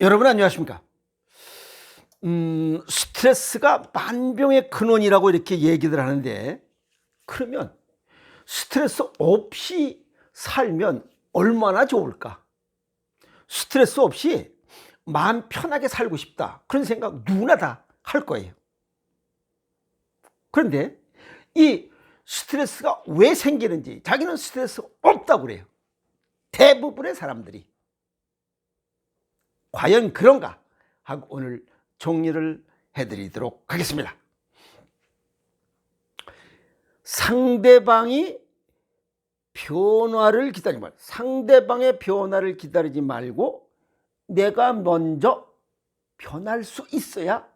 여러분 안녕하십니까? 음, 스트레스가 만병의 근원이라고 이렇게 얘기들 하는데 그러면 스트레스 없이 살면 얼마나 좋을까? 스트레스 없이 마음 편하게 살고 싶다. 그런 생각 누구나 다 할 거예요. 그런데 이 스트레스가 왜 생기는지 자기는 스트레스 없다고 그래요. 대부분의 사람들이. 과연 그런가 하고 오늘 정리를 해드리도록 하겠습니다. 상대방이 변화를 기다리지 말고 상대방의 변화를 기다리지 말고 내가 먼저 변할 수 있어야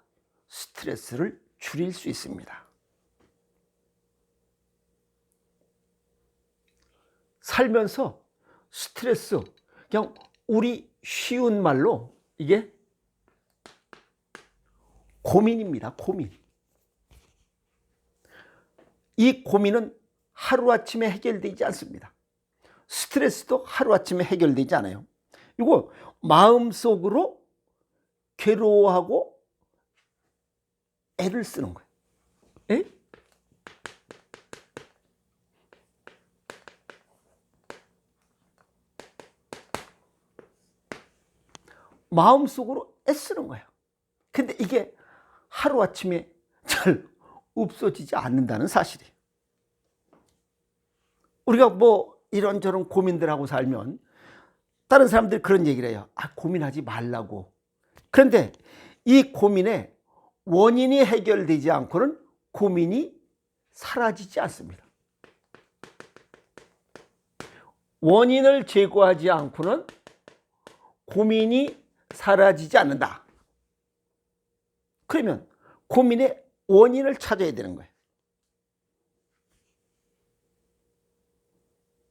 스트레스를 줄일 수 있습니다. 살면서 스트레스 그냥 우리 쉬운 말로 이게 고민입니다. 고민. 이 고민은 하루아침에 해결되지 않습니다. 스트레스도 하루아침에 해결되지 않아요. 이거 마음속으로 괴로워하고 애를 쓰는 거예요. 에? 마음속으로 애쓰는 거예요. 근데 이게 하루아침에 잘 없어지지 않는다는 사실이에요. 우리가 뭐 이런저런 고민들 하고 살면 다른 사람들이 그런 얘기를 해요. 아, 고민하지 말라고. 그런데 이 고민의 원인이 해결되지 않고는 고민이 사라지지 않습니다. 원인을 제거하지 않고는 고민이 사라지지 않는다. 그러면 고민의 원인을 찾아야 되는 거예요.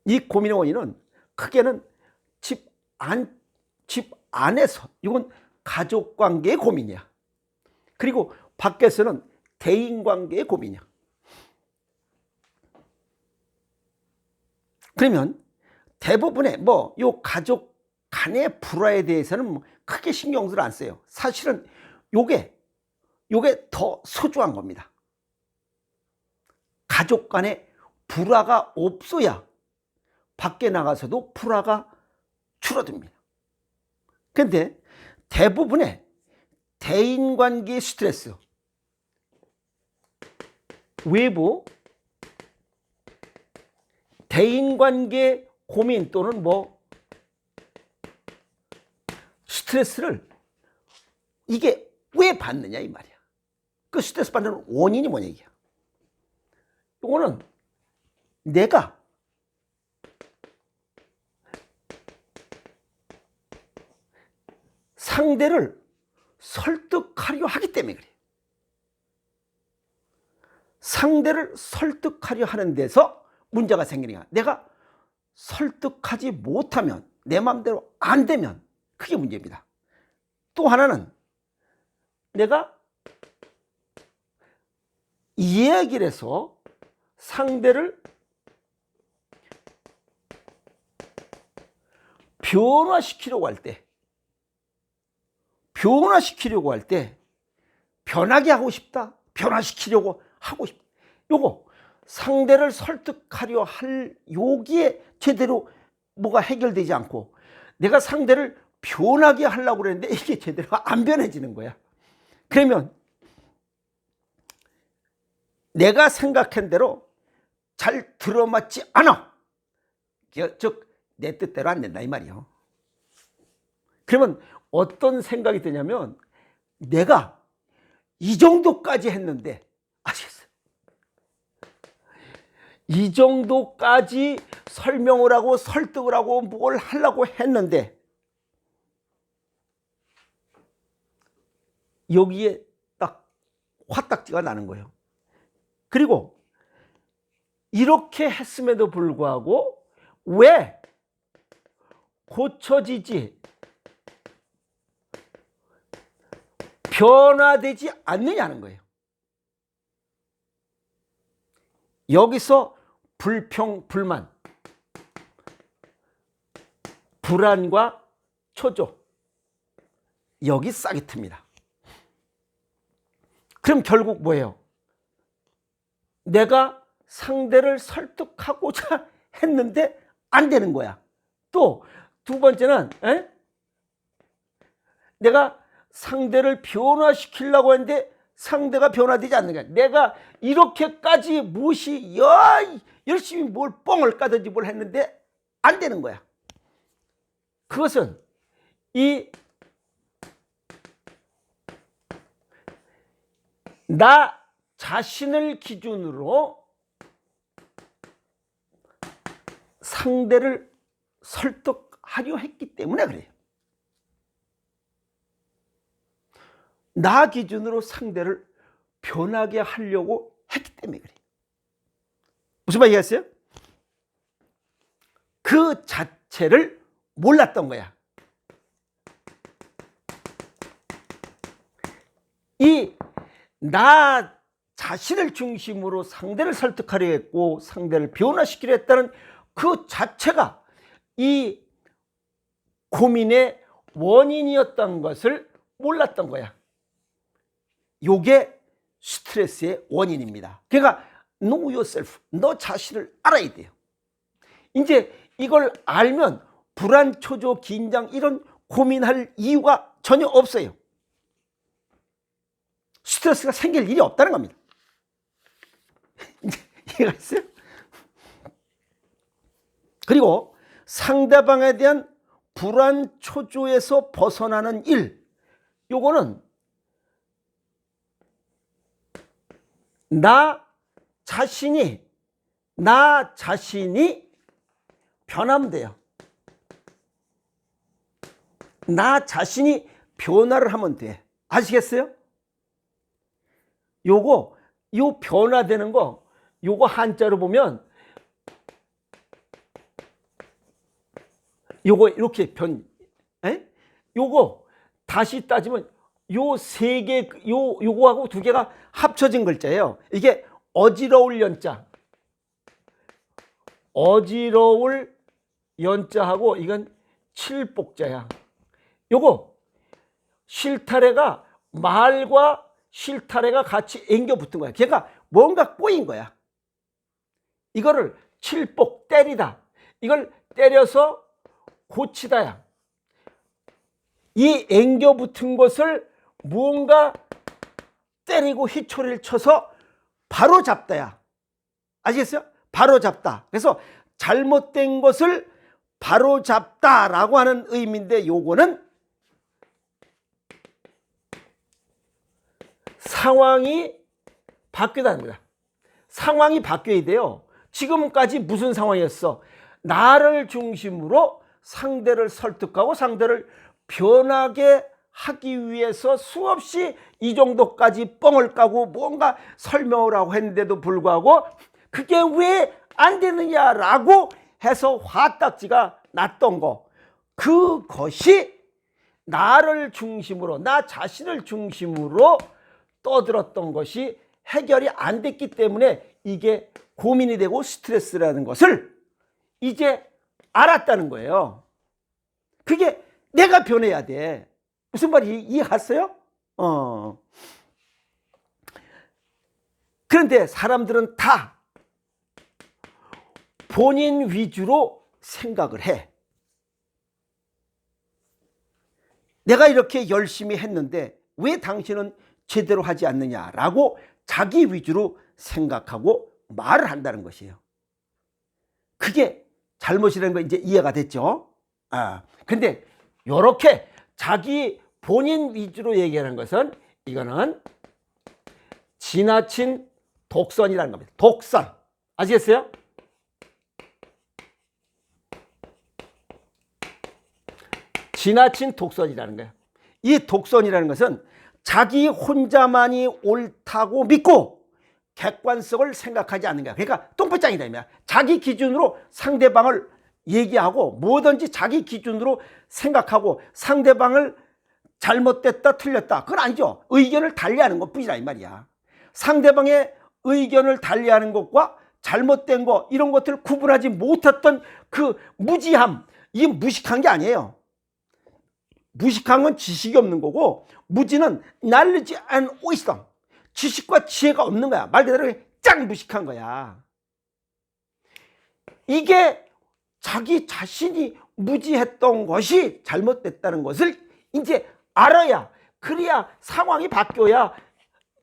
이 고민의 원인은 크게는 집 안, 집 안에서, 이건 가족 관계의 고민이야. 그리고 밖에서는 대인 관계의 고민이야. 그러면 대부분의 뭐, 요 가족 간의 불화에 대해서는 뭐 크게 신경을 안 써요. 사실은 요게, 요게 더 소중한 겁니다. 가족 간에 불화가 없어야 밖에 나가서도 불화가 줄어듭니다. 근데 대부분의 대인관계 스트레스, 외부 대인관계 고민 또는 뭐 스트레스를 이게 왜 받느냐 이 말이야. 그 스트레스 받는 원인이 뭐냐 이게. 이거는 내가 상대를 설득하려 하기 때문에 그래. 상대를 설득하려 하는 데서 문제가 생기니까 내가 설득하지 못하면 내 마음대로 안 되면 그게 문제입니다. 또 하나는 내가 이야기를 해서 상대를 변화시키려고 할 때, 변화시키려고 할 때, 변하게 하고 싶다, 변화시키려고 하고 싶다. 요거 상대를 설득하려 할 여기에 제대로 뭐가 해결되지 않고 내가 상대를 변하게 하려고 그랬는데 이게 제대로 안 변해지는 거야. 그러면 내가 생각한 대로 잘 들어맞지 않아. 즉, 내 뜻대로 안 된다 이 말이요. 그러면 어떤 생각이 드냐면 내가 이 정도까지 했는데 아시겠어요? 이 정도까지 설명을 하고 설득을 하고 뭘 하려고 했는데 여기에 딱 화딱지가 나는 거예요. 그리고 이렇게 했음에도 불구하고 왜 고쳐지지 변화되지 않느냐는 거예요. 여기서 불평, 불만, 불안과 초조, 여기 싸게 틉니다. 그럼 결국 뭐예요? 내가 상대를 설득하고자 했는데 안 되는 거야. 또 두 번째는 에? 내가 상대를 변화시키려고 했는데 상대가 변화되지 않는 거야. 내가 이렇게까지 무시 야, 열심히 뭘 뻥을 까든지 뭘 했는데 안 되는 거야. 그것은 이 나 자신을 기준으로 상대를 설득하려 했기 때문에 그래요. 나 기준으로 상대를 변하게 하려고 했기 때문에 그래요. 무슨 말 이해했어요? 그 자체를 몰랐던 거야. 이 나 자신을 중심으로 상대를 설득하려 했고 상대를 변화시키려 했다는 그 자체가 이 고민의 원인이었던 것을 몰랐던 거야. 요게 스트레스의 원인입니다. 그러니까 know yourself, 너 자신을 알아야 돼요. 이제 이걸 알면 불안, 초조, 긴장 이런 고민할 이유가 전혀 없어요. 스트레스가 생길 일이 없다는 겁니다. 이해가 있어요? 그리고 상대방에 대한 불안, 초조에서 벗어나는 일, 요거는 나 자신이 나 자신이 변하면 돼요. 나 자신이 변화를 하면 돼. 아시겠어요? 요거 요 변화되는 거 요거 한자로 보면 요거 이렇게 변 에? 요거 다시 따지면 요 세 개 요 요거하고 두 개가 합쳐진 글자예요. 이게 어지러울 연자. 어지러울 연자하고 이건 칠복자야. 요거 실타래가 말과 실타래가 같이 앵겨 붙은 거야. 걔가 뭔가 꼬인 거야. 이거를 칠복 때리다. 이걸 때려서 고치다야. 이 앵겨 붙은 것을 무언가 때리고 휘초리를 쳐서 바로 잡다야. 아시겠어요? 바로 잡다. 그래서 잘못된 것을 바로 잡다라고 하는 의미인데 요거는 상황이 거야. 상황이 바뀌어야 돼요. 지금까지 무슨 상황이었어? 나를 중심으로 상대를 설득하고 상대를 변하게 하기 위해서 수없이 이 정도까지 뻥을 까고 뭔가 설명을 하고 했는데도 불구하고 그게 왜 안 되느냐라고 해서 화딱지가 났던 거. 그것이 나를 중심으로, 나 자신을 중심으로 떠들었던 것이 해결이 안 됐기 때문에 이게 고민이 되고 스트레스라는 것을 이제 알았다는 거예요. 그게 내가 변해야 돼. 무슨 말이 이해갔어요? 어. 그런데 사람들은 다 본인 위주로 생각을 해. 내가 이렇게 열심히 했는데 왜 당신은 제대로 하지 않느냐라고 자기 위주로 생각하고 말을 한다는 것이에요. 그게 잘못이라는 거 이제 이해가 됐죠? 아, 근데 요렇게 자기 본인 위주로 얘기하는 것은 이거는 지나친 독선이라는 겁니다. 독선. 아시겠어요? 지나친 독선이라는 거예요. 이 독선이라는 것은 자기 혼자만이 옳다고 믿고 객관성을 생각하지 않는 거야. 그러니까 똥배짱이다 이거야. 자기 기준으로 상대방을 얘기하고 뭐든지 자기 기준으로 생각하고 상대방을 잘못됐다 틀렸다 그건 아니죠. 의견을 달리하는 것뿐이라 이 말이야. 상대방의 의견을 달리하는 것과 잘못된 거 이런 것들을 구분하지 못했던 그 무지함 이 무식한 게 아니에요. 무식한 건 지식이 없는 거고 무지는 knowledge and wisdom. 지식과 지혜가 없는 거야. 말 그대로 짱 무식한 거야. 이게 자기 자신이 무지했던 것이 잘못됐다는 것을 이제 알아야 그래야 상황이 바뀌어야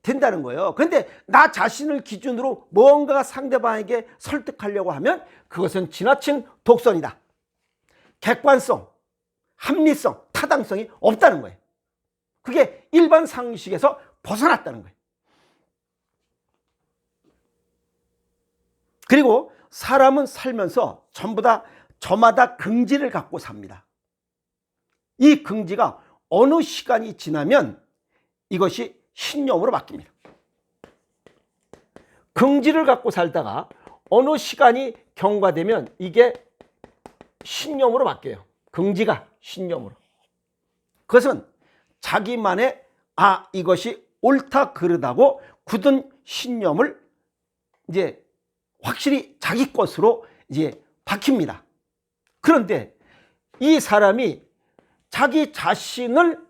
된다는 거예요. 그런데 나 자신을 기준으로 뭔가 상대방에게 설득하려고 하면 그것은 지나친 독선이다. 객관성, 합리성, 타당성이 없다는 거예요. 그게 일반 상식에서 벗어났다는 거예요. 그리고 사람은 살면서 전부 다 저마다 긍지를 갖고 삽니다. 이 긍지가 어느 시간이 지나면 이것이 신념으로 바뀝니다. 긍지를 갖고 살다가 어느 시간이 경과되면 이게 신념으로 바뀌어요. 긍지가 신념으로. 그것은 자기만의 아 이것이 옳다 그르다고 굳은 신념을 이제 확실히 자기 것으로 이제 박힙니다. 그런데 이 사람이 자기 자신을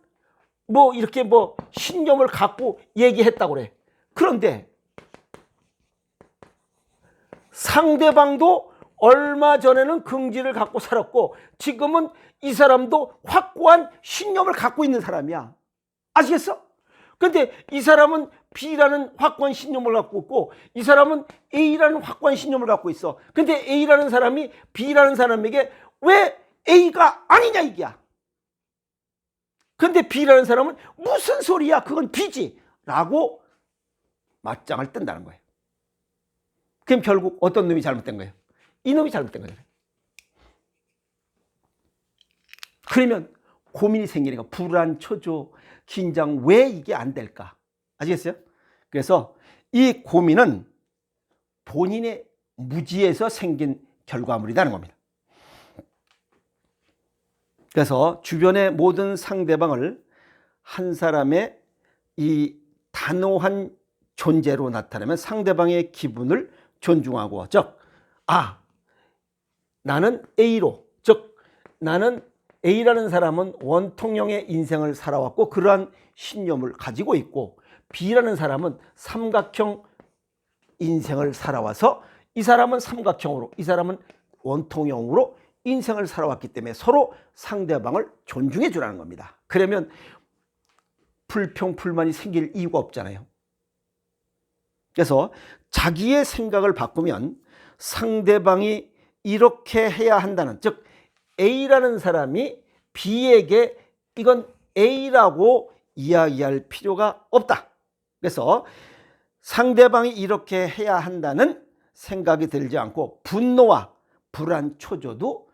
뭐 이렇게 뭐 신념을 갖고 얘기했다고 그래. 그런데 상대방도 얼마 전에는 긍지를 갖고 살았고 지금은 이 사람도 확고한 신념을 갖고 있는 사람이야. 아시겠어? 근데 이 사람은 B라는 확고한 신념을 갖고 있고 이 사람은 A라는 확고한 신념을 갖고 있어. 근데 A라는 사람이 B라는 사람에게 왜 A가 아니냐 이게야. 근데 B라는 사람은 무슨 소리야? 그건 B지. 라고 맞짱을 뜬다는 거예요. 그럼 결국 어떤 놈이 잘못된 거예요? 이놈이 잘못된 거예요. 그러면 고민이 생기는 거 불안, 초조, 긴장 왜 이게 안 될까? 아시겠어요? 그래서 이 고민은 본인의 무지에서 생긴 결과물이라는 겁니다. 그래서 주변의 모든 상대방을 한 사람의 이 단호한 존재로 나타내면 상대방의 기분을 존중하고 즉, 아, 나는 A로, 즉, 나는 A라는 사람은 원통형의 인생을 살아왔고 그러한 신념을 가지고 있고 B라는 사람은 삼각형 인생을 살아와서 이 사람은 삼각형으로 이 사람은 원통형으로 인생을 살아왔기 때문에 서로 상대방을 존중해 주라는 겁니다. 그러면 불평, 불만이 생길 이유가 없잖아요. 그래서 자기의 생각을 바꾸면 상대방이 이렇게 해야 한다는, 즉, A라는 사람이 B에게 이건 A라고 이야기할 필요가 없다. 그래서 상대방이 이렇게 해야 한다는 생각이 들지 않고 분노와 불안, 초조도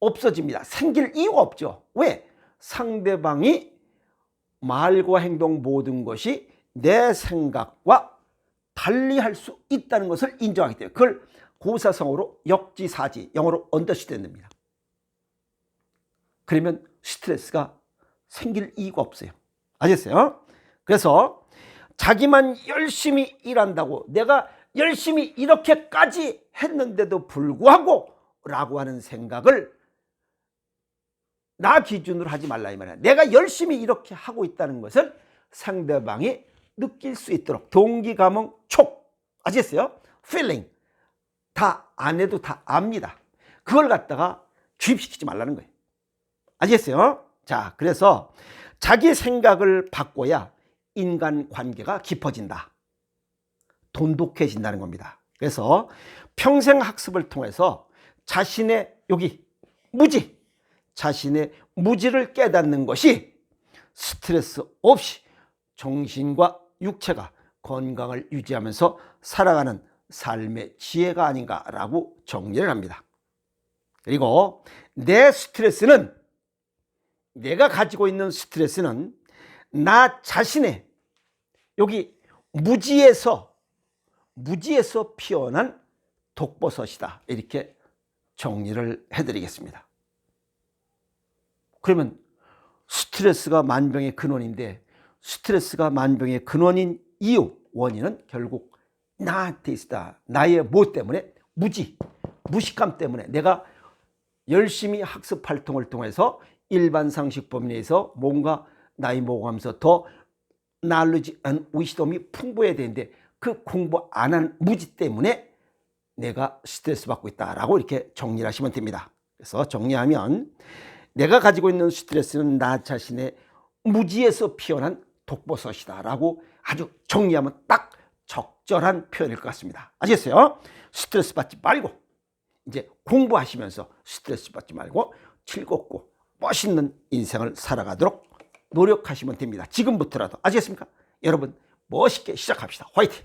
없어집니다. 생길 이유가 없죠. 왜? 상대방이 말과 행동 모든 것이 내 생각과 달리 할 수 있다는 것을 인정하기 때문에 그걸 고사성어로 역지사지, 영어로 언더스탠드입니다. 그러면 스트레스가 생길 이유가 없어요. 아셨어요? 그래서 자기만 열심히 일한다고 내가 열심히 이렇게까지 했는데도 불구하고 라고 하는 생각을 나 기준으로 하지 말라 이 말이야. 내가 열심히 이렇게 하고 있다는 것을 상대방이 느낄 수 있도록 동기, 감흥, 촉 아시겠어요? feeling 다 안 해도 다 압니다. 그걸 갖다가 주입시키지 말라는 거예요. 아시겠어요? 자, 그래서 자기 생각을 바꿔야 인간 관계가 깊어진다. 돈독해진다는 겁니다. 그래서 평생 학습을 통해서 자신의 여기 무지, 자신의 무지를 깨닫는 것이 스트레스 없이 정신과 육체가 건강을 유지하면서 살아가는 삶의 지혜가 아닌가라고 정리를 합니다. 그리고 내 스트레스는 내가 가지고 있는 스트레스는 나 자신의 여기 무지에서 무지에서 피어난 독버섯이다. 이렇게 정리를 해드리겠습니다. 그러면 스트레스가 만병의 근원인데 스트레스가 만병의 근원인 이유, 원인은 결국 나한테 있다. 나의 뭐 때문에? 무지, 무식함 때문에 내가 열심히 학습 활동을 통해서 일반 상식 범위 내에서 뭔가 나이 먹어가면서 더 날르지 안 위시dom이 풍부해야 되는데 그 공부 안 한 무지 때문에 내가 스트레스 받고 있다라고 이렇게 정리를 하시면 됩니다. 그래서 정리하면 내가 가지고 있는 스트레스는 나 자신의 무지에서 피어난 독버섯이다라고 아주 정리하면 딱 적절한 표현일 것 같습니다. 아시겠어요? 스트레스 받지 말고 이제 공부하시면서 스트레스 받지 말고 즐겁고 멋있는 인생을 살아가도록 노력하시면 됩니다. 지금부터라도 아시겠습니까? 여러분 멋있게 시작합시다. 화이팅!